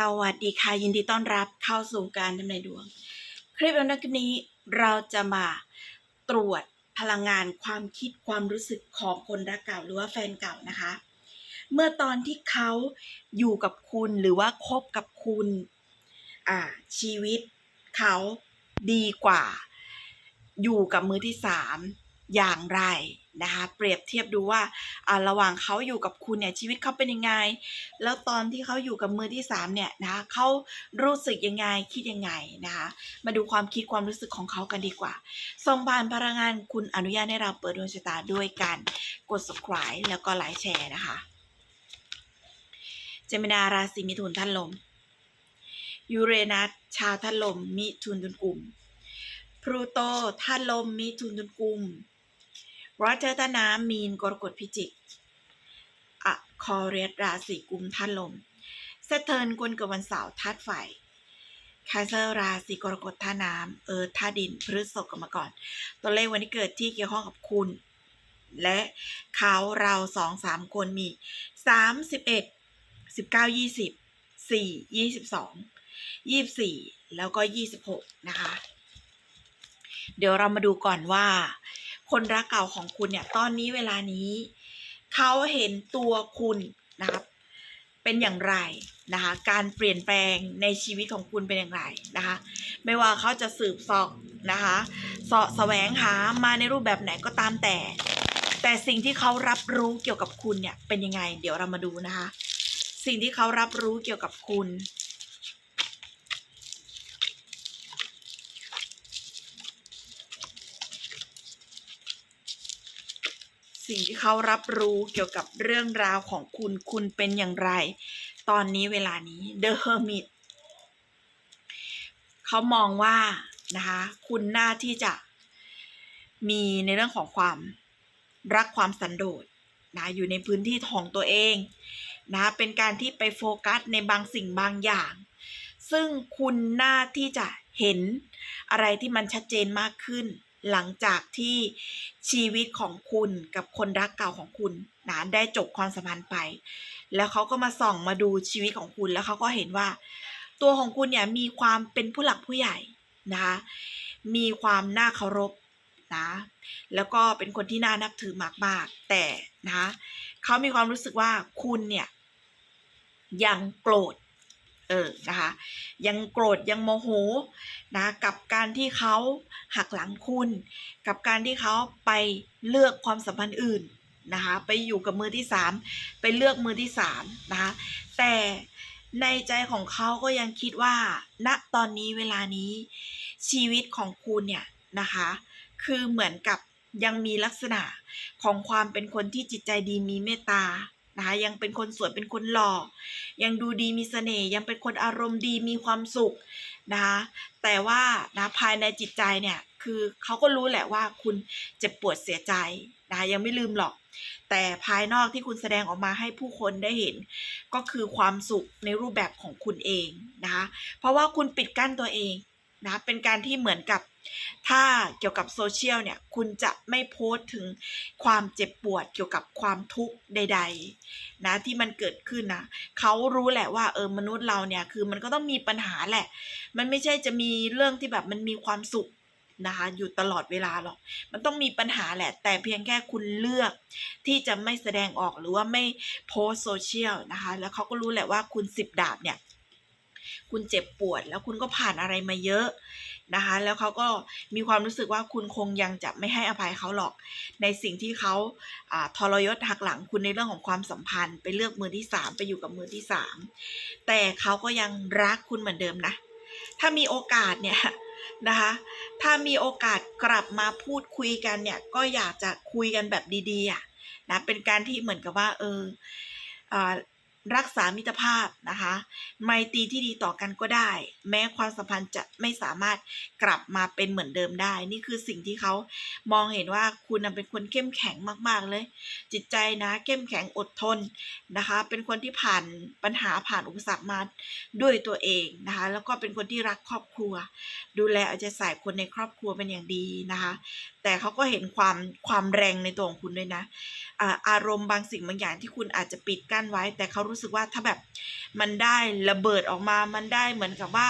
สวัสดีค่ะยินดีต้อนรับเข้าสู่การดำนินดวง คลิปวันนี้เราจะมาตรวจพลังงานความคิดความรู้สึกของคนรักเก่าหรือว่าแฟนเก่านะคะ เมื่อตอนที่เขาอยู่กับคุณหรือว่าคบกับคุณอ่าชีวิตเขาดีกว่า อยู่กับมือที่สามอย่างไร นะคะเปรียบเทียบดูว่าอ่าระหว่างเขาอยู่กับคุณเนี่ยชีวิตเขาเป็นยังไง แล้วตอนที่เขาอยู่กับมือที่สามเนี่ยนะคะเขารู้สึกยังไงคิดยังไงนะคะมาดูความคิดความรู้สึกของเขากันดีกว่าส่งผ่านพลังงานคุณอนุญาตให้เราเปิดดวงชะตาด้วยการกด subscribe แล้วก็ไลค์แชร์นะคะเจมินาราศีมิถุนท่านลมยูเรนัสชาวท่านลมมิถุนตุนกลุ่มพลูโตท่านลมมิถุนตุนกลุ่ม รัชตนามีนกรกฎพิจิกอะคอเรียราศีกุมธาตุลมเซเทิร์นกวนกับวันเสาร์ธาตุไฟคาเซอร์ราศีกรกฎธาน้ำเอิร์ธาดินพฤษภกรรมกรตัวเลขวันที่เกิดที่เกี่ยวข้องกับคุณ และเขาเราสองสามคนมีสามสิบเอ็ดสิบเก้ายี่สิบสี่ยี่สิบสองยี่สิบสี่แล้วก็ยี่สิบหกนะคะ เดี๋ยวเรามาดูก่อนว่า คนรักเก่าของคุณเนี่ยตอนนี้เวลานี้ เขาเห็นตัวคุณนะครับเป็นอย่างไรนะคะการเปลี่ยนแปลงในชีวิตของคุณเป็นอย่างไรนะคะ ไม่ว่าเขาจะสืบสอบนะคะสาะแสวงหามาในรูปแบบไหนก็ตามแต่ แต่สิ่งที่เขารับรู้เกี่ยวกับคุณเนี่ยเป็นยังไง เดี๋ยวเรามาดูนะคะ สิ่งที่เขารับรู้เกี่ยวกับคุณ สิ่งที่เขารับรู้เกี่ยวกับเรื่องราวของคุณคุณเป็นอย่างไร ตอนนี้เวลานี้ The Hermit เขามองว่านะคะคุณน่าที่จะมีในเรื่องของความรักความสันโดษนะอยู่ในพื้นที่ของตัวเองนะเป็นการที่ไปโฟกัสในบางสิ่งบางอย่าง ซึ่งคุณน่าที่จะเห็นอะไรที่มันชัดเจนมากขึ้น หลังจากที่ชีวิตของคุณกับคนรักเก่าของคุณนะได้จบความสัมพันธ์ไป แล้วเขาก็มาส่องมาดูชีวิตของคุณแล้วเขาก็เห็นว่า ตัวของคุณเนี่ยมีความเป็นผู้หลักผู้ใหญ่นะคะมีความน่าเคารพนะแล้วก็เป็นคนที่น่านับถือมากๆแต่นะเขามีความรู้สึกว่าคุณเนี่ยยังโกรธ เออนะคะยังโกรธยังโมโหนะกับการที่เขาหักหลังคุณ กับการที่เขาไปเลือกความสัมพันธ์อื่นนะคะไปอยู่กับมือที่สามไปเลือกมือที่สามนะคะแต่ในใจของเขาก็ยังคิดว่าณตอนนี้เวลานี้ชีวิตของคุณเนี่ยนะคะคือเหมือนกับยังมีลักษณะของความเป็นคนที่จิตใจดีมีเมตตา นะคะยังเป็นคนสวยเป็นคนหล่อ ยังดูดีมีเสน่ห์ยังเป็นคนอารมณ์ดีมีความสุขนะคะแต่ว่านะภายในจิตใจเนี่ยคือเขาก็รู้แหละว่าคุณเจ็บปวดเสียใจนะะยังไม่ลืมหรอก แต่ภายนอกที่คุณแสดงออกมาให้ผู้คนได้เห็น ก็คือความสุขในรูปแบบของคุณเองนะคะเพราะว่าคุณปิดกั้นตัวเองนะเป็นการที่เหมือนกับ ถ้าเกี่ยวกับโซเชียลเนี่ยคุณจะไม่โพสต์ถึงความเจ็บปวดเกี่ยวกับความทุกข์ใด ๆ นะที่มันเกิดขึ้นนะเขารู้แหละว่าเออมนุษย์เราเนี่ยคือมันก็ต้องมีปัญหาแหละ มันไม่ใช่จะมีเรื่องที่แบบมันมีความสุขนะคะอยู่ตลอดเวลาหรอก มันต้องมีปัญหาแหละ แต่เพียงแค่คุณเลือกที่จะไม่แสดงออกหรือว่าไม่โพสโซเชียลนะคะ แล้วเขาก็รู้แหละว่าคุณสิบดาบเนี่ย คุณเจ็บปวด แล้วคุณก็ผ่านอะไรมาเยอะนะคะ แล้วเขาก็มีความรู้สึกว่าคุณคงยังจะไม่ให้อภัยเขาหรอก ในสิ่งที่เขาทรยศหักหลังคุณในเรื่องของความสัมพันธ์ ไปเลือกมือที่สามไปอยู่กับมือที่สามแต่เขาก็ยังรักคุณเหมือนเดิมนะ ถ้ามีโอกาสเนี่ยนะคะ ถ้ามีโอกาสกลับมาพูดคุยกันเนี่ย ก็อยากจะคุยกันแบบดีๆอะนะ เป็นการที่เหมือนกับว่า เอออ รักษามิตรภาพนะคะ ไมตรีที่ดีต่อกันก็ได้ แม้ความสัมพันธ์จะไม่สามารถกลับมาเป็นเหมือนเดิมได้ นี่คือสิ่งที่เขามองเห็นว่าคุณเป็นคนเข้มแข็งมาก ๆ เลย จิตใจนะเข้มแข็งอดทนนะคะ เป็นคนที่ผ่านปัญหาผ่านอุปสรรคมาด้วยตัวเองนะคะ แล้วก็เป็นคนที่รักครอบครัว ดูแลเอาใจใส่คนในครอบครัวเป็นอย่างดีนะคะ แต่เขาก็เห็นความความแรงในตัวของคุณด้วยนะอารมณ์บางสิ่งบางอย่างที่คุณอาจจะปิดกั้นไว้ แต่เขารู้สึกว่าถ้าแบบมันได้ระเบิดออกมา มันได้เหมือนกับว่า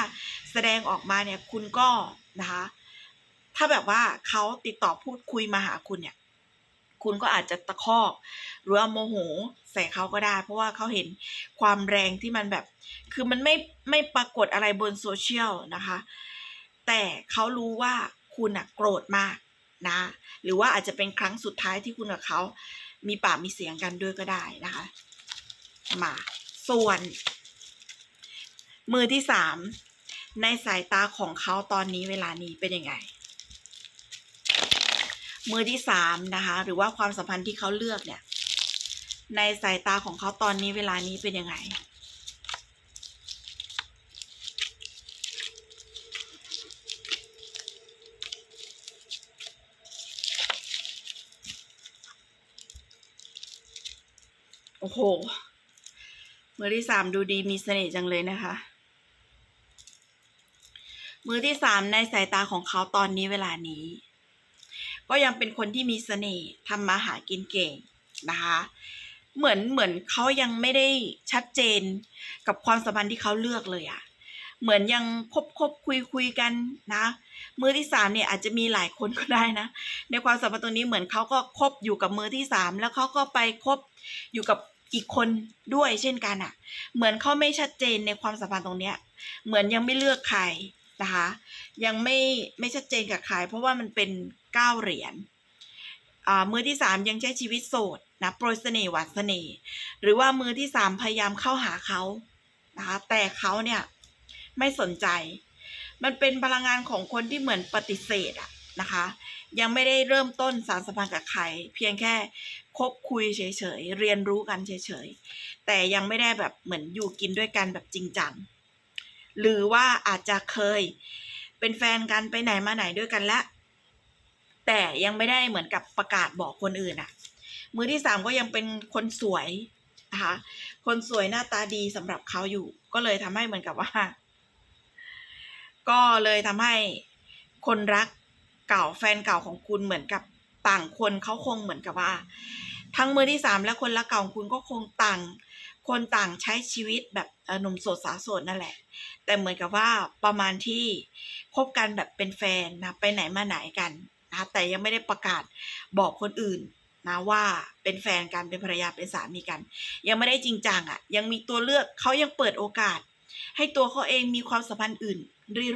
แสดงออกมาเนี่ยคุณก็นะคะถ้าแบบว่าเขาติดต่อพูดคุยมาหาคุณเนี่ย คุณก็อาจจะตะคอกหรือโมโหใส่เขาก็ได้ เพราะว่าเขาเห็นความแรงที่มันแบบ คือมันไม่ไม่ปรากฏอะไรบนโซเชียลนะคะ แต่เขารู้ว่าคุณอะโกรธมาก นะ หรือว่าอาจจะเป็นครั้งสุดท้ายที่คุณกับเขามีปากมีเสียงกันด้วยก็ได้นะคะ มาส่วน มือที่สามในสายตาของเขาตอนนี้เวลานี้เป็นยังไง มือที่สามนะคะ หรือว่าความสัมพันธ์ที่เขาเลือกเนี่ย ในสายตาของเขาตอนนี้เวลานี้เป็นยังไง โอ้โห มือที่สามดูดีมีเสน่ห์จังเลยนะคะ มือที่สามในสายตาของเขาตอนนี้เวลานี้ ก็ยังเป็นคนที่มีเสน่ห์ทำมาหากินเก่งนะคะ เหมือนเหมือนเขายังไม่ได้ชัดเจนกับความสัมพันธ์ที่เขาเลือกเลยอะ เหมือนยังคบคบคุยคุยกันนะ มือที่สามเนี่ยอาจจะมีหลายคนก็ได้นะ ในความสัมพันธ์ตรงนี้เหมือนเขาก็คบอยู่กับมือที่สามแล้วเขาก็ไปคบอยู่กับอีกคนด้วยเช่นกันอะ่ะ เหมือนเขาไม่ชัดเจนในความสัมพันธ์ตรงเนี้ย เหมือนยังไม่เลือกใครนะคะ ยังไม่ไม่ชัดเจนกับใครเพราะว่ามันเป็นเก้าเหรียญอ่ามือที่สามยังใช้ชีวิตโสดนะโปรยเสน่ห์หวานเสน่ห์หรือว่ามือที่สามพยายามเข้าหาเขานะคะแต่เขาเนี่ย ไม่สนใจ มันเป็นพลังงานของคนที่เหมือนปฏิเสธอะนะคะ ยังไม่ได้เริ่มต้นสารสัมพันธ์กับใคร เพียงแค่คบคุยเฉยๆ เรียนรู้กันเฉยๆ แต่ยังไม่ได้แบบเหมือนอยู่กินด้วยกันแบบจริงจัง หรือว่าอาจจะเคยเป็นแฟนกันไปไหนมาไหนด้วยกันแล้วแต่ยังไม่ได้เหมือนกับประกาศบอกคนอื่นอะมือที่สามก็ยังเป็นคนสวยนะคะ คนสวยหน้าตาดีสำหรับเขาอยู่ ก็เลยทำให้เหมือนกับว่า ก็เลยทำให้คนรักเก่าแฟนเก่าของคุณเหมือนกับต่างคนเขาคงเหมือนกับว่า ทั้งมือที่สามและคนรักเก่าของคุณก็คงต่าง คนต่างใช้ชีวิตแบบหนุ่มโสดสาวโสดนั่นแหละ แต่เหมือนกับว่าประมาณที่คบกันแบบเป็นแฟนนะไปไหนมาไหนกันนะแต่ยังไม่ได้ประกาศบอกคนอื่นนะว่าเป็นแฟนกันเป็นภรรยาเป็นสามีกัน ยังไม่ได้จริงจังอะ่ะ ยังมีตัวเลือกเขายังเปิดโอกาส ให้ตัวเขาเองมีความสัมพันธ์อื่น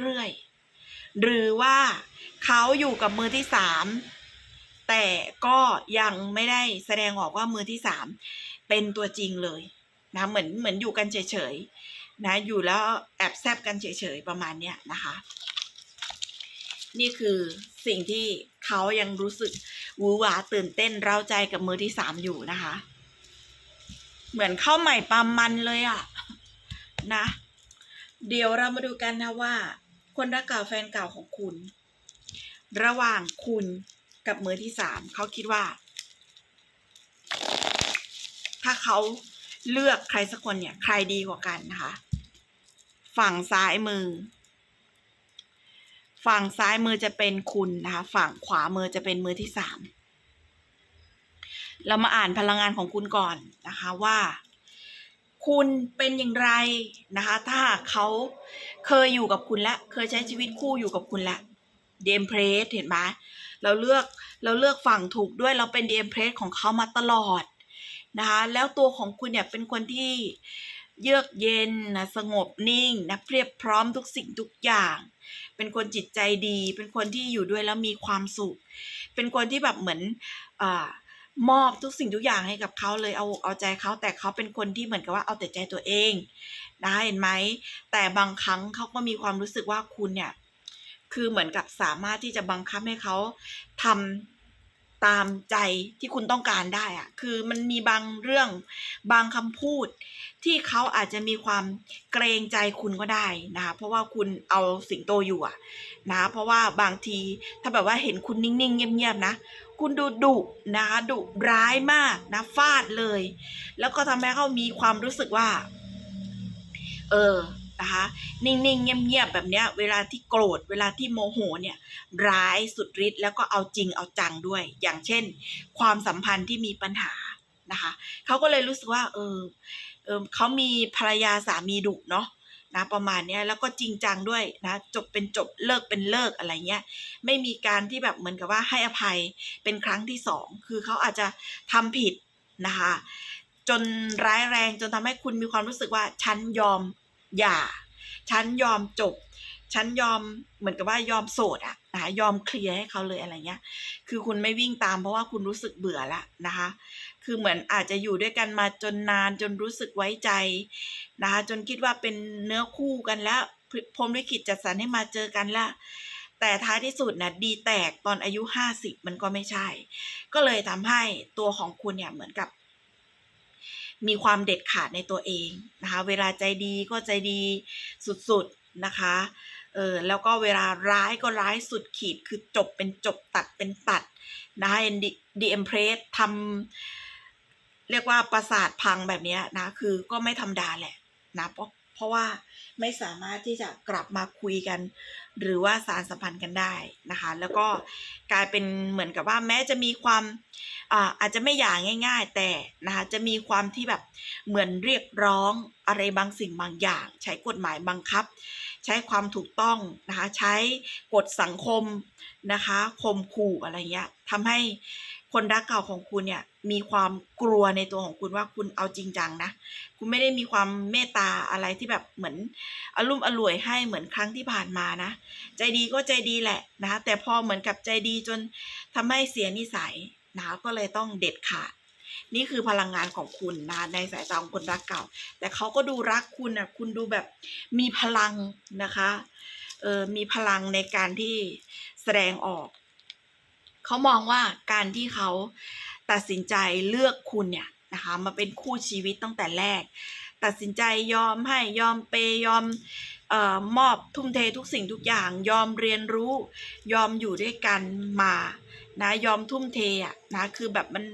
เรื่อยๆ หรือว่าเขาอยู่กับมือที่สามแต่ก็ยังไม่ได้แสดงออกว่ามือที่สามเป็นตัวจริงเลยนะเหมือนเหมือนอยู่กันเฉยๆนะอยู่แล้วแอบแซบกันเฉยๆประมาณเนี้ยนะคะ นี่คือสิ่งที่เขายังรู้สึกวือหวาตื่นเต้นเร้าใจกับมือที่สามอยู่นะคะ เหมือนเข้าใหม่ปามันเลยอะ นะ เดี๋ยวเรามาดูกันนะว่า คนรักเก่าแฟนเก่าของคุณ ระหว่างคุณกับมือที่สามเขาคิดว่า ถ้าเขาเลือกใครสักคนเนี่ย ใครดีกว่ากันนะคะ ฝั่งซ้ายมือ ฝั่งซ้ายมือจะเป็นคุณนะคะ ฝั่งขวามือจะเป็นมือที่สามเรามาอ่านพลังงานของคุณก่อนนะคะว่า คุณเป็นอย่างไรนะคะ ถ้าเขาเคยอยู่กับคุณและ เคยใช้ชีวิตคู่อยู่กับคุณและเดมเพรสเห็นไหมเราเลือกเราเลือกฝั่งถูกด้วยเราเป็นเดมเพรสของเขามาตลอดนะคะแล้วตัวของคุณเนี่ยเป็นคนที่เยือกเย็นนะสงบนิ่งนะเพียบพร้อมทุกสิ่งทุกอย่าง เป็นคนจิตใจดี เป็นคนที่อยู่ด้วยแล้วมีความสุข เป็นคนที่แบบเหมือนอ่า มอบทุกสิ่งทุกอย่างให้กับเขาเลยเอาเอาใจเขาแต่เขาเป็นคนที่เหมือนกับว่าเอาแต่ใจตัวเองนะเห็นไหมแต่บางครั้งเขาก็มีความรู้สึกว่าคุณเนี่ยคือเหมือนกับสามารถที่จะบังคับให้เขาทำตามใจที่คุณต้องการได้อะคือมันมีบางเรื่องบางคำพูด ที่เขาอาจจะมีความเกรงใจคุณก็ได้นะคะเพราะว่าคุณเอาสิงโตอยู่อะนะเพราะว่าบางทีถ้าแบบว่าเห็นคุณนิ่งๆเงียบๆนะ คุณดูดุนะคะดุร้ายมากนะฟาดเลย แล้วก็ทำให้เขามีความรู้สึกว่า เออนะคะนิ่งๆ เงียบๆ แบบเนี้ย เวลาที่โกรธ เวลาที่โมโหเนี่ย ร้ายสุดฤทธิ์แล้วก็เอาจริงเอาจังด้วย อย่างเช่น ความสัมพันธ์ที่มีปัญหานะคะเขาก็เลยรู้สึกว่า เออเออเขามีภรรยาสามีดุเนาะ นะประมาณเนี้ยแล้วก็จริงจังด้วยนะจบเป็นจบเลิกเป็นเลิกอะไรเงี้ยไม่มีการที่แบบเหมือนกับว่าให้อภัยเป็นครั้งที่สองคือเขาอาจจะทำผิดนะคะจนร้ายแรงจนทำให้คุณมีความรู้สึกว่าฉันยอมหย่าฉันยอมจบฉันยอมเหมือนกับว่ายอมโสดอะนะคะยอมเคลียร์ให้เขาเลยอะไรเงี้ย คือคุณไม่วิ่งตามเพราะว่าคุณรู้สึกเบื่อละนะคะ คือเหมือนอาจจะอยู่ด้วยกันมาจนนานจนรู้สึกไว้ใจนะคะจนคิดว่าเป็นเนื้อคู่กันแล้วพรมลิขิตจัดสรรให้มาเจอกันล้วแต่ท้ายที่สุดนะดีแตกตอนอายุ50มันก็ไม่ใช่ ก็เลยทำให้ตัวของคุณเนี่ยเหมือนกับ มีความเด็ดขาดในตัวเองนะคะ เวลาใจดีก็ใจดีสุดๆนะคะเออแล้วก็เวลาร้ายก็ร้ายสุดขีดคือจบเป็นจบตัดเป็นตัดนะคะดีเอ็มเพรสทำ เรียกว่าประสาทพังแบบนี้นะ คือก็ไม่ธรรมดาแหละนะเพราะเพราะว่าไม่สามารถที่จะกลับมาคุยกัน หรือว่าสารสัมพันธ์กันได้นะคะ แล้วก็กลายเป็นเหมือนกับว่าแม้จะมีความอาอาจจะไม่อย่างง่าย ๆ แต่นะคะจะมีความที่แบบเหมือนเรียกร้องอะไรบางสิ่งบางอย่าง ใช้กฎหมายบังคับ ใช้ความถูกต้องนะคะใช้กฎสังคมนะคะข่มขู่อะไรเงี้ยทำให้คนรักเก่าของคุณเนี่ย มีความกลัวในตัวของคุณว่าคุณเอาจริงจังนะ คุณไม่ได้มีความเมตตาอะไรที่แบบเหมือนอารมณ์อร่วยให้เหมือนครั้งที่ผ่านมานะ ใจดีก็ใจดีแหละนะแต่พอเหมือนกับใจดีจนทำให้เสียนิสัยนะก็เลยต้องเด็ดขาด นี่คือพลังงานของคุณนะในสายตาของคนรักเก่า แต่เขาก็ดูรักคุณนะคุณดูแบบมีพลังนะคะเออมีพลังในการที่แสดงออก เขามองว่าการที่เขา ตัดสินใจเลือกคุณเนี่ยนะคะมาเป็นคู่ชีวิตตั้งแต่แรก ตัดสินใจยอมให้ยอมเปย์ยอมออมอบทุ่มเททุกสิ่งทุกอย่าง ยอมเรียนรู้ ยอมอยู่ด้วยกันมานะยอมทุ่มเทอะนะคือแบบมัน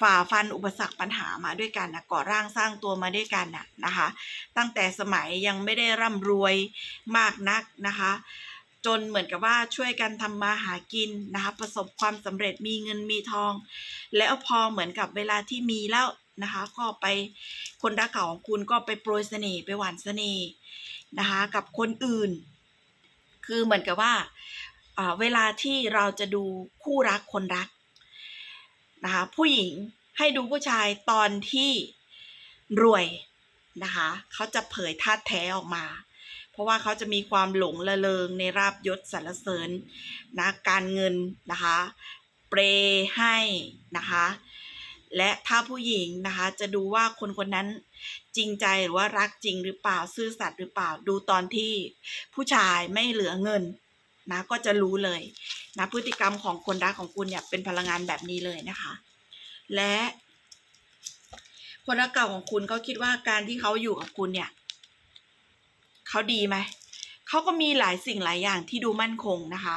ฝ่าฟันอุปสรรคปัญหามาด้วยกันนะก่อร่างสร้างตัวมาด้วยกันนะนะคะ ตั้งแต่สมัยยังไม่ได้ร่ำรวยมากนักนะคะ จนเหมือนกับว่าช่วยกันทำมาหากินนะคะประสบความสำเร็จมีเงินมีทอง แล้วพอเหมือนกับเวลาที่มีแล้วนะคะก็ไปคนรักเก่าของคุณก็ไปโปรยเสน่ห์ไปหวานเสน่ห์นะคะกับคนอื่น คือเหมือนกับว่าเวลาที่เราจะดูคู่รักคนรักนะคะผู้หญิงให้ดูผู้ชายตอนที่รวยนะคะเขาจะเผยธาตุแท้ออกมา เพราะว่าเขาจะมีความหลงละเลงในราบยศสรรเสริญนะการเงินนะคะเปรให้นะคะและถ้าผู้หญิงนะคะจะดูว่าคนคนนั้นจริงใจหรือว่ารักจริงหรือเปล่าซื่อสัตย์หรือเปล่าดูตอนที่ผู้ชายไม่เหลือเงินนะก็จะรู้เลยนะพฤติกรรมของคนรักของคุณเนี่ยเป็นพลังงานแบบนี้เลยนะคะ และคนรักเก่าของคุณเขาคิดว่าการที่เขาอยู่กับคุณเนี่ย เขาดีไหมเขาก็มีหลายสิ่งหลายอย่างที่ดูมั่นคงนะคะ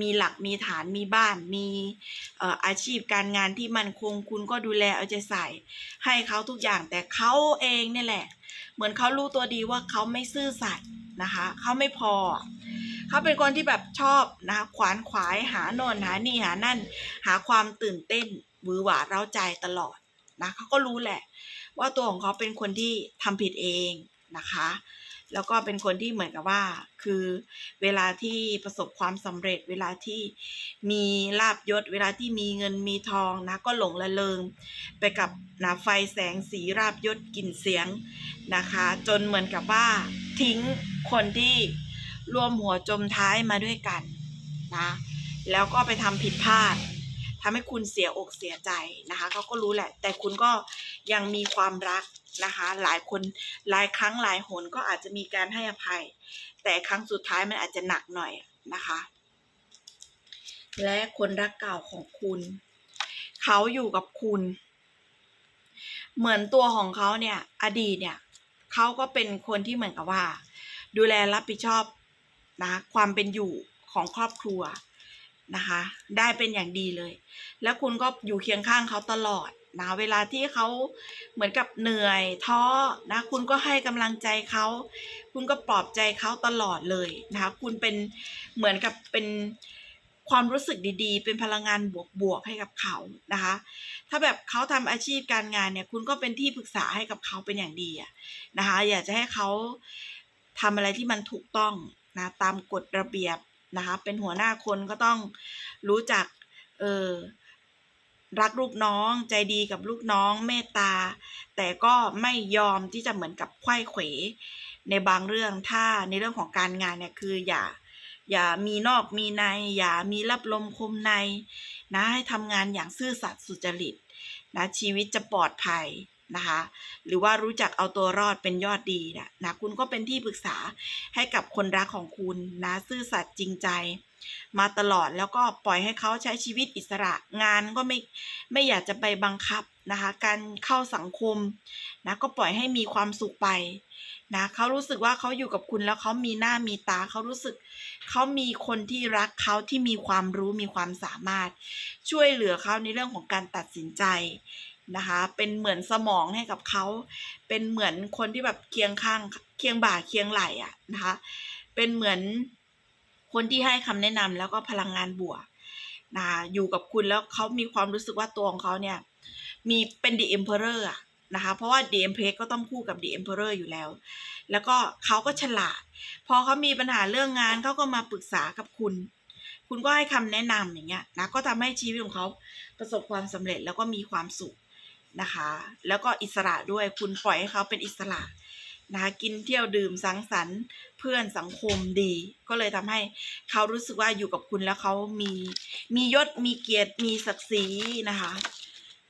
มีหลักมีฐานมีบ้าน มีอาชีพการงานที่มั่นคง คุณก็ดูแลเอาใจใส่ ให้เขาทุกอย่างแต่เขาเองเนี่ยแหละ เหมือนเขารู้ตัวดีว่าเขาไม่ซื่อสัตย์นะคะเขาไม่พอเขาเป็นคนที่แบบชอบนะคะขวานขวายหาโน่นหานี่หานั่น หาความตื่นเต้นหวือหวาเร้าใจตลอดนะเขาก็รู้แหละ ว่าตัวของเขาเป็นคนที่ทำผิดเองนะคะ แล้วก็เป็นคนที่เหมือนกับว่า คือเวลาที่ประสบความสำเร็จ เวลาที่มีลาบยศ เวลาที่มีเงินมีทองนะก็หลงละเลงไปกับนะไฟแสงสีราบยศกลิ่นเสียงนะคะ จนเหมือนกับว่าทิ้งคนที่ร่วมหัวจมท้ายมาด้วยกันนะแล้วก็ไปทำผิดพลาด ทำให้คุณเสียอกเสียใจนะคะเขาก็รู้แหละ แต่คุณก็ยังมีความรักนะคะ หลายคนหลายครั้งหลายหนก็อาจจะมีการให้อภัย แต่ครั้งสุดท้ายมันอาจจะหนักหน่อยนะคะ และคนรักเก่าของคุณ เขาอยู่กับคุณ เหมือนตัวของเขาเนี่ย อดีตเนี่ยเขาก็เป็นคนที่เหมือนกับว่า ดูแลรับผิดชอบนะความเป็นอยู่ของครอบครัว นะคะ ได้เป็นอย่างดีเลย แล้วคุณก็อยู่เคียงข้างเขาตลอดนะเวลาที่เขาเหมือนกับเหนื่อยท้อนะคุณก็ให้กำลังใจเขาคุณก็ปลอบใจเขาตลอดเลยนะคะคุณเป็นเหมือนกับเป็นความรู้สึกดีๆ เป็นพลังงานบวกๆให้กับเขานะคะ ถ้าแบบเขาทำอาชีพการงานเนี่ย คุณก็เป็นที่ปรึกษาให้กับเขาเป็นอย่างดีอะนะคะ อยากจะให้เขาทำอะไรที่มันถูกต้องนะตามกฎระเบียบ นะคะเป็นหัวหน้าคนก็ต้องรู้จักเออรักลูกน้องใจดีกับลูกน้องเมตตา แต่ก็ไม่ยอมที่จะเหมือนกับไขว้เขวในบางเรื่องถ้าในเรื่องของการงานเนี่ยคืออย่าอย่ามีนอกมีใน อย่ามีรับลมคมในนะให้ทำงานอย่างซื่อสัตย์สุจริตนะชีวิตจะปลอดภัย นะคะ หรือว่ารู้จักเอาตัวรอดเป็นยอดดีนะนะคุณก็เป็นที่ปรึกษาให้กับคนรักของคุณนะซื่อสัตย์จริงใจ มาตลอดแล้วก็ปล่อยให้เขาใช้ชีวิตอิสระงานก็ไม่ไม่อยากจะไปบังคับนะคะ การเข้าสังคมนะก็ปล่อยให้มีความสุขไปนะเขารู้สึกว่าเขาอยู่กับคุณแล้วเขามีหน้ามีตาเขารู้สึกเขามีคนที่รักเขาที่มีความรู้มีความสามารถ ช่วยเหลือเขาในเรื่องของการตัดสินใจ นะคะ เป็นเหมือนสมองให้กับเขา เป็นเหมือนคนที่แบบเคียงข้างเคียงบ่าเคียงไหลอะนะคะ เป็นเหมือนคนที่ให้คำแนะนำแล้วก็พลังงานบวกนะะอยู่กับคุณแล้วเขามีความรู้สึกว่าตัวของเขาเนี่ย มีเป็น The Emperor อะนะคะ เพราะว่า The Empress ก็ต้องคู่กับ The Emperor อยู่แล้ว แล้วก็เขาก็ฉลาด พอเขามีปัญหาเรื่องงานเขาก็มาปรึกษากับคุณ คุณก็ให้คำแนะนำอย่างเงี้ยนะก็ทำให้ชีวิตของเขาประสบความสำเร็จแล้วก็มีความสุข นะคะ แล้วก็อิสระด้วยคุณปล่อยให้เขาเป็นอิสระนะคะกินเที่ยวดื่มสังสรรค์เพื่อนสังคมดี ก็เลยทำให้เขารู้สึกว่าอยู่กับคุณแล้วเขามีมียศมีเกียรติมีศักดิ์ศรีนะคะ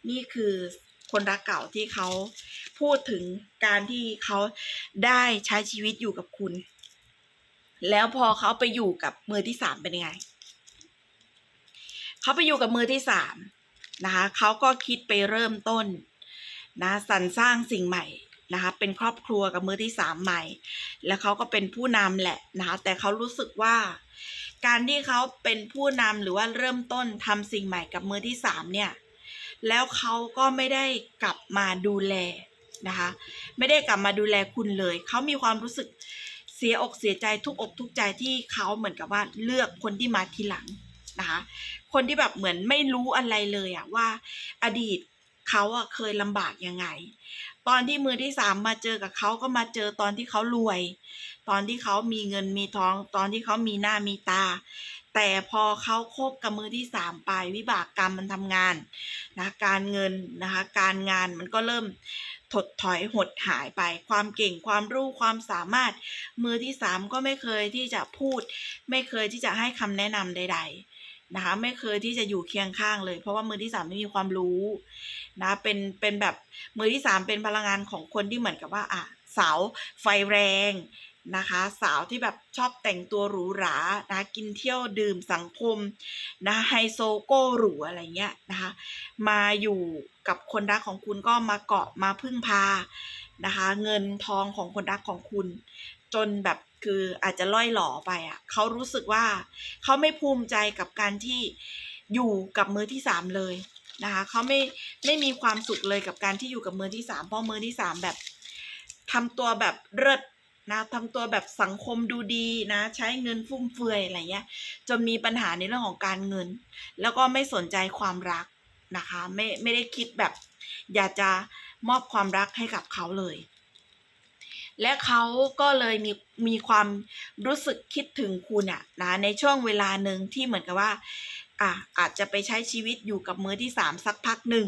นี่คือคนรักเก่าที่เขาพูดถึงการที่เขาได้ใช้ชีวิตอยู่กับคุณ แล้วพอเขาไปอยู่กับมือที่สามเป็นยังไงเขาไปอยู่กับมือที่สาม นะคะเขาก็คิดไปเริ่มต้นนะสรรสร้างสิ่งใหม่นะคะเป็นครอบครัวกับมือที่สามใหม่ แล้วเขาก็เป็นผู้นำแหละนะคะแต่เขารู้สึกว่า การที่เขาเป็นผู้นำหรือว่าเริ่มต้นทำสิ่งใหม่กับมือที่สามเนี่ยแล้วเขาก็ไม่ได้กลับมาดูแลนะคะไม่ได้กลับมาดูแลคุณเลย เขามีความรู้สึกเสียอกเสียใจทุกอกทุกใจที่เขาเหมือนกับว่าเลือกคนที่มาทีหลัง นะคะ คนที่แบบเหมือนไม่รู้อะไรเลยอะว่า อดีตเขาอะเคยลำบากยังไง ตอนที่มือที่สามมาเจอกับเขาก็มาเจอตอนที่เขารวย ตอนที่เขามีเงินมีทอง ตอนที่เขามีหน้ามีตา แต่พอเขาคบกับมือที่สามไปวิบากกรรมมันทำงานนะการเงินนะคะการงานมันก็เริ่มถดถอยหดหายไปความเก่งความรู้ความสามารถ มือที่สามก็ไม่เคยที่จะพูด ไม่เคยที่จะให้คำแนะนำใด ๆ นะคะไม่เคยที่จะอยู่เคียงข้างเลย เพราะว่ามือที่สามไม่มีความรู้นะเป็นเป็นแบบมือที่สามเป็นพลังงานของคนที่เหมือนกับว่าอะสาวไฟแรงนะคะสาวที่แบบชอบแต่งตัวหรูหรานะกินเที่ยวดื่มสังคมนะไฮโซโก้หรูอะไรเงี้ยนะคะมาอยู่กับคนรักของคุณก็มาเกาะมาพึ่งพานะคะเงินทองของคนรักของคุณ จนแบบ คืออาจจะล่อยหล่อไปอะเขารู้สึกว่าเขาไม่ภูมิใจกับการที่อยู่กับมือที่สามเลยนะคะเขาไม่ไม่มีความสุขเลยกับการที่อยู่กับมือที่สามเพราะมือที่สามแบบทำตัวแบบเลิศนะทำตัวแบบสังคมดูดีนะ ใช้เงินฟุ่มเฟือยอะไรเงี้ยจนมีปัญหาในเรื่องของการเงิน แล้วก็ไม่สนใจความรักนะคะ ไม่ไม่ได้คิดแบบ อยากจะมอบความรักให้กับเขาเลย และเขาก็เลยมีมีความรู้สึกคิดถึงคุณอะนะในช่วงเวลาหนึ่งที่เหมือนกับว่าอะอาจจะไปใช้ชีวิตอยู่กับมือที่สามสักพักหนึ่ง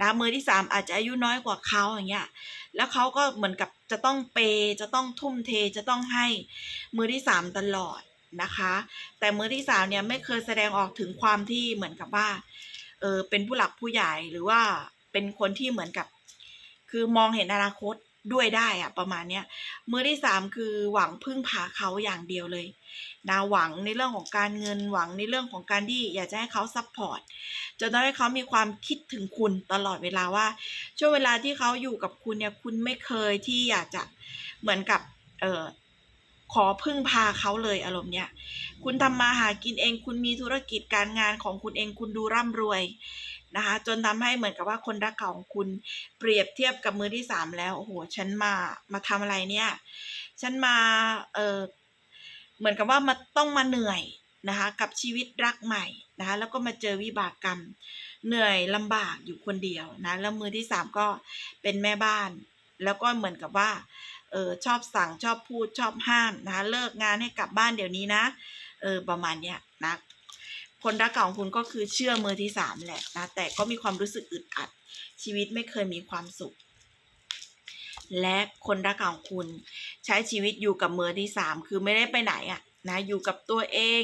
นะมือที่สามอาจจะอายุน้อยกว่าเขาอย่างเงี้ยแล้วเขาก็เหมือนกับจะต้องเปย์จะต้องทุ่มเทจะต้องให้มือที่สามตลอดนะคะ แต่มือที่สามเนี่ยไม่เคยแสดงออกถึงความที่เหมือนกับว่าเออเป็นผู้หลักผู้ใหญ่หรือว่าเป็นคนที่เหมือนกับ คือมองเห็นอนาคต ด้วยได้อะประมาณเนี้ยมือที่สามคือหวังพึ่งพาเขาอย่างเดียวเลยนะหวังในเรื่องของการเงินหวังในเรื่องของการที่อยากจะให้เขาซัพพอร์ตจนทำให้เขามีความคิดถึงคุณตลอดเวลาว่า ช่วงเวลาที่เขาอยู่กับคุณเนี่ยคุณไม่เคยที่อยากจะเหมือนกับเออขอพึ่งพาเขาเลยอารมณ์เนี้ย คุณทำมาหากินเอง คุณมีธุรกิจการงานของคุณเอง คุณดูร่ำรวย นะคะ จนทำให้เหมือนกับว่าคนรักเก่าของคุณเปรียบเทียบกับมือที่สามแล้วโอ้โหฉันมามาทำอะไรเนี่ย ฉันมาเออเหมือนกับว่ามาต้องมาเหนื่อยนะคะกับชีวิตรักใหม่นะคะแล้วก็มาเจอวิบากกรรม เหนื่อยลำบากอยู่คนเดียวนะแล้วมือที่สามก็เป็นแม่บ้าน แล้วก็เหมือนกับว่าเออชอบสั่งชอบพูดชอบห้ามนะคะเลิกงานให้กลับบ้านเดี๋ยวนี้นะเออประมาณเนี้ยนะ คนรักเก่าของคุณก็คือเชื่อมือที่สามแหละนะ แต่ก็มีความรู้สึกอึดอัด ชีวิตไม่เคยมีความสุข และคนรักเก่าของคุณ ใช้ชีวิตอยู่กับมือที่สามคือไม่ได้ไปไหนอะนะอยู่กับตัวเอง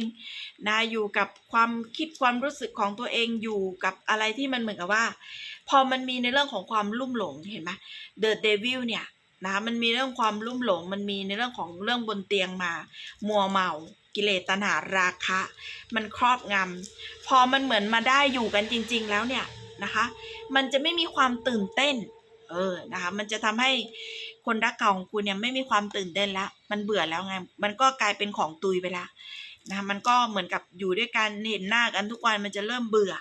นะอยู่กับความคิดความรู้สึกของตัวเองอยู่กับอะไรที่มันเหมือนกับว่า พอมันมีในเรื่องของความลุ่มหลงเห็นไหม The Devil เนี่ยนะมันมีเรื่องความลุ่มหลง มันมีในเรื่องของเรื่องบนเตียงมา มัวเมา กิเลสตัณหาราคะ มันครอบงำพอมันเหมือนมาได้อยู่กันจริง ๆ แล้วเนี่ยนะคะ มันจะไม่มีความตื่นเต้น เออนะคะ มันจะทำให้คนรักเก่าของคุณเนี่ยไม่มีความตื่นเต้นล้วมันเบื่อแล้วไง มันก็กลายเป็นของตุยไปละนะคะมันก็เหมือนกับอยู่ด้วยกันเห็นหน้ากันทุกวันมันจะเริ่มเบื่อ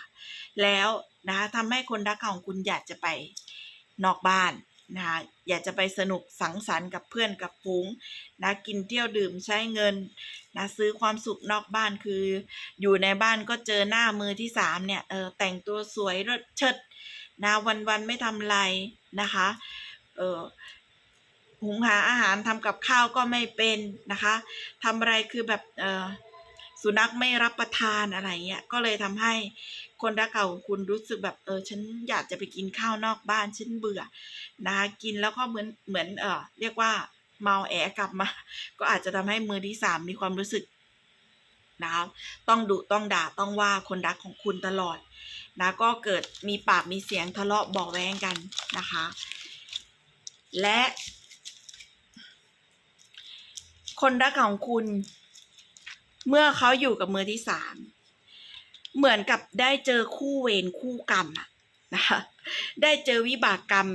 แล้วนะคะทำให้คนรักเก่าของคุณอยากจะไปนอกบ้านนะคะอยากจะไปสนุกสังสรรค์กับเพื่อนกับฝูงนะกินเที่ยวดื่มใช้เงิน นะซื้อความสุขนอกบ้านคือ อยู่ในบ้านก็เจอหน้ามือที่สามเนี่ยเออแต่งตัวสวยเลิศเชิดนะวันวันไม่ทำอะไรนะคะเออหุงหาอาหารทำกับข้าวก็ไม่เป็นนะคะทำอะไรคือแบบเออสุนัขไม่รับประทานอะไรเงี้ยก็เลยทำให้คนรักเก่าของคุณรู้สึกแบบเออฉันอยากจะไปกินข้าวนอกบ้านฉันเบื่อนะคะกินแล้วก็เหมือนเหมือนเออเรียกว่า เมาแอกลับมา ก็อาจจะทำให้มือที่สามมีความรู้สึกนะคะต้องดุต้องด่าต้องว่าคนรักของคุณตลอดนะก็เกิดมีปากมีเสียงทะเลาะบอกแว้งกันนะคะ และ คนรักของคุณ เมื่อเขาอยู่กับมือที่สามเหมือนกับได้เจอคู่เวรคู่กรรมนะคะได้เจอวิบากกรรม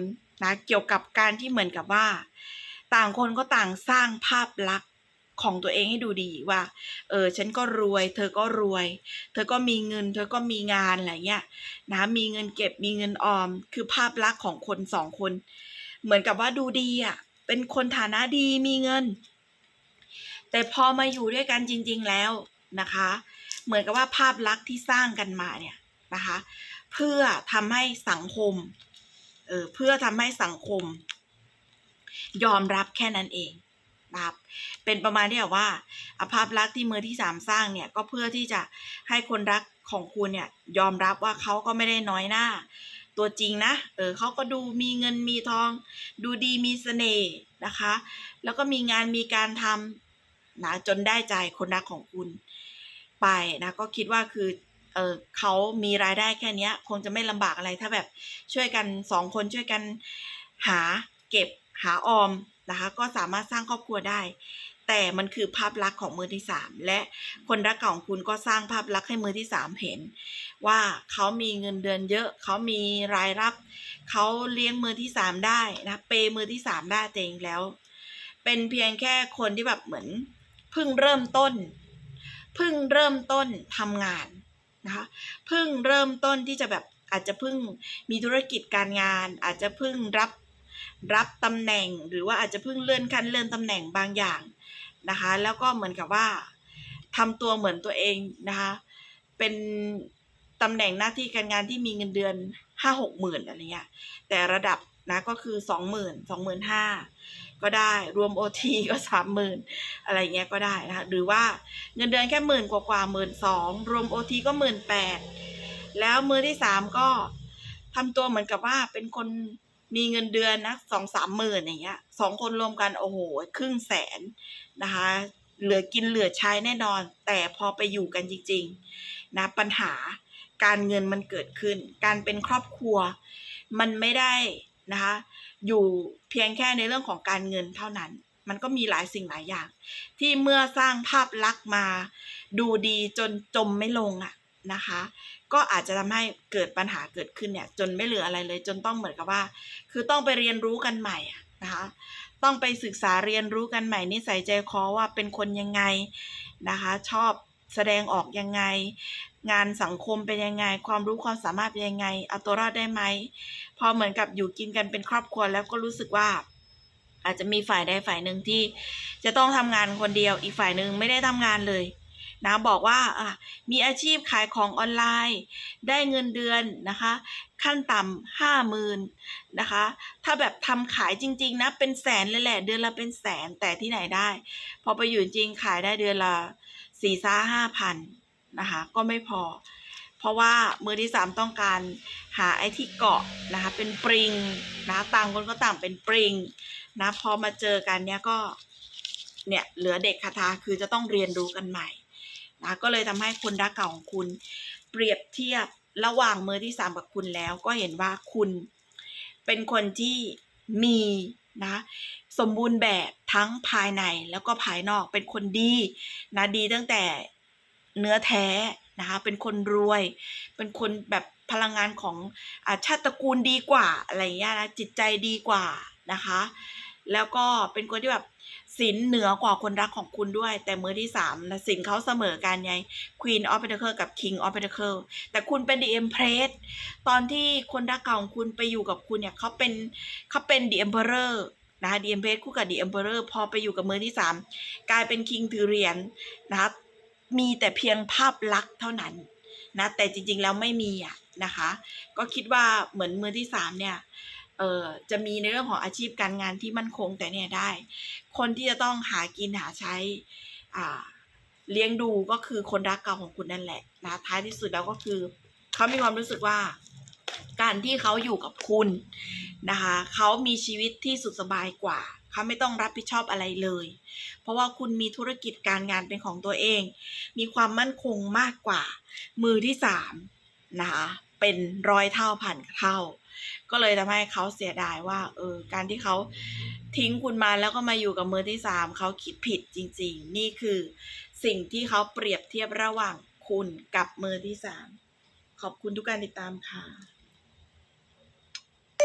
นะเกี่ยวกับการที่เหมือนกับว่า ต่างคนก็ต่างสร้างภาพลักษณ์ของตัวเองให้ดูดีว่า เออ ฉันก็รวย เธอก็รวย เธอก็มีเงิน เธอก็มีงานอะไรเงี้ยนะมีเงินเก็บมีเงินออม คือภาพลักษณ์ของคนสองคน เหมือนกับว่าดูดีอะ เป็นคนฐานะดีมีเงิน แต่พอมาอยู่ด้วยกันจริง ๆแล้วนะคะ เหมือนกับว่าภาพลักษณ์ที่สร้างกันมาเนี่ยนะคะ เพื่อทำให้สังคม เออเพื่อทำให้สังคม ยอมรับแค่นั้นเองนะครับเป็นประมาณที่แบบว่าอภาพลักษณ์ที่มือที่สามสร้างเนี่ยก็เพื่อที่จะให้คนรักของคุณเนี่ยยอมรับว่าเขาก็ไม่ได้น้อยหน้า ตัวจริงนะเออเขาก็ดูมีเงินมีทอง ดูดีมีเสน่ห์นะคะ แล้วก็มีงานมีการทำนะจนได้ใจคนรักของคุณ ไปนะก็คิดว่าคือเออเขามีรายได้แค่นี้คงจะไม่ลำบากอะไรถ้าแบบช่วยกันสองคนช่วยกันหาเก็บ หาออมนะคะ ก็สามารถสร้างครอบครัวได้ แต่มันคือภาพลักษณ์ของมือที่สามและคนรักเก่าของคุณก็สร้างภาพลักษณ์ให้มือที่สามเห็น ว่าเขามีเงินเดือนเยอะ เขามีรายรับ เขาเลี้ยงมือที่สามได้นะเปย์มือที่สามได้แต่จริงแล้ว เป็นเพียงแค่คนที่แบบเหมือนเพิ่งเริ่มต้นเพิ่งเริ่มต้นทำงานนะคะเพิ่งเริ่มต้นที่จะแบบอาจจะเพิ่งมีธุรกิจการงาน อาจจะเพิ่งรับ รับตำแหน่งหรือว่าอาจจะเพิ่งเลื่อนขั้นเลื่อนตำแหน่งบางอย่างนะคะ แล้วก็เหมือนกับว่าทำตัวเหมือนตัวเองนะคะ เป็นตำแหน่งหน้าที่การงานที่มีเงินเดือนห้าหกหมื่นอะไรเงี้ยแต่ระดับนะก็คือสองหมื่นสองหมื่นห้าก็ได้รวมโอทีก็สามหมื่นอะไรเงี้ยก็ได้นะคะหรือว่าเงินเดือนแค่หมื่นกว่ากว่าหมื่นสองรวมโอทีก็หมื่นแปดแล้วมือที่สามก็ทำตัวเหมือนกับว่าเป็นคน มีเงินเดือนนะสองสามหมื่นอย่างเงี้ยสองคนรวมกันโอ้โหครึ่งแสนนะคะ เหลือกินเหลือใช้แน่นอน แต่พอไปอยู่กันจริง ๆ นะ ปัญหาการเงินมันเกิดขึ้น การเป็นครอบครัว มันไม่ได้นะคะ อยู่เพียงแค่ในเรื่องของการเงินเท่านั้น มันก็มีหลายสิ่งหลายอย่าง ที่เมื่อสร้างภาพลักษณ์มา ดูดีจนจมไม่ลงอะนะคะ ก็อาจจะทำให้เกิดปัญหาเกิดขึ้นเนี่ยจนไม่เหลืออะไรเลย จนต้องเหมือนกับว่า คือต้องไปเรียนรู้กันใหม่นะคะต้องไปศึกษาเรียนรู้กันใหม่นิสัยใจคอว่าเป็นคนยังไงนะคะชอบแสดงออกยังไง งานสังคมเป็นยังไง ความรู้ความสามารถเป็นยังไงเอาตัวรอดได้ไหมพอเหมือนกับอยู่กินกันเป็นครอบครัวแล้วก็รู้สึกว่า อาจจะมีฝ่ายใดฝ่ายหนึ่งที่จะต้องทำงานคนเดียวอีกฝ่ายหนึ่งไม่ได้ทำงานเลย นะบอกว่ามีอาชีพขายของออนไลน์ ได้เงินเดือนนะคะ ขั้นต่ำห้าหมื่นนะคะ ถ้าแบบทำขายจริง ๆนะเป็นแสนเลยแหละเดือนละเป็นแสนแต่ที่ไหนได้ พอไปอยู่จริงขายได้เดือนละสี่ซ่าห้าพันนะคะก็ไม่พอ เพราะว่ามือที่สามต้องการหาไอ้ที่เกาะนะคะเป็นปริงนะต่างคนก็ต่างเป็นปริงนะพอมาเจอกันเนี้ยก็เนี่ยเหลือเด็กคาถาคือจะต้องเรียนรู้กันใหม่ นะก็เลยทำให้คนรักเก่าของคุณ เปรียบเทียบระหว่างมือที่สามกับคุณแล้ว ก็เห็นว่าคุณเป็นคนที่มีนะสมบูรณ์แบบทั้งภายในแล้วก็ภายนอกเป็นคนดีนะดีตั้งแต่เนื้อแท้นะคะเป็นคนรวย เป็นคนแบบพลังงานของอาชาติตระกูลดีกว่าอะไรอย่างเงี้ยนะจิตใจดีกว่านะคะ แล้วก็เป็นคนที่แบบ ศีลเหนือกว่าคนรักของคุณด้วย แต่มือที่สามนะสินเขาเสมอกันไง Queen of Pentacle กับ King of Pentacle แต่คุณเป็น The Empress ตอนที่คนรักเก่าของคุณไปอยู่กับคุณเนี่ยเขาเป็นเขาเป็น The Emperor นะคะ The Empress คู่กับ The Emperor พอไปอยู่กับมือที่สามกลายเป็น King ถือเหรียญนะคะมีแต่เพียงภาพลักษณ์เท่านั้นนะแต่จริงๆแล้วไม่มีอะนะคะ ก็คิดว่าเหมือนมือที่สามเนี่ย เออจะมีในเรื่องของอาชีพการงานที่มั่นคงแต่เนี่ยได้ คนที่จะต้องหากินหาใช้อ่าเลี้ยงดูก็คือคนรักเก่าของคุณนั่นแหละนะท้ายที่สุดแล้วก็คือเขามีความรู้สึกว่า การที่เขาอยู่กับคุณนะคะเขามีชีวิตที่สุขสบายกว่าเขาไม่ต้องรับผิดชอบอะไรเลย เพราะว่าคุณมีธุรกิจการงานเป็นของตัวเอง มีความมั่นคงมากกว่า มือที่สามนะคะเป็นร้อยเท่าพันเท่า ก็เลยทำให้เขาเสียดายว่าเออการที่เขาทิ้งคุณมาแล้วก็มาอยู่กับมือที่สามเขาคิดผิดจริง ๆ นี่คือสิ่งที่เขาเปรียบเทียบระหว่างคุณกับมือที่สามขอบคุณทุกการติดตามค่ะ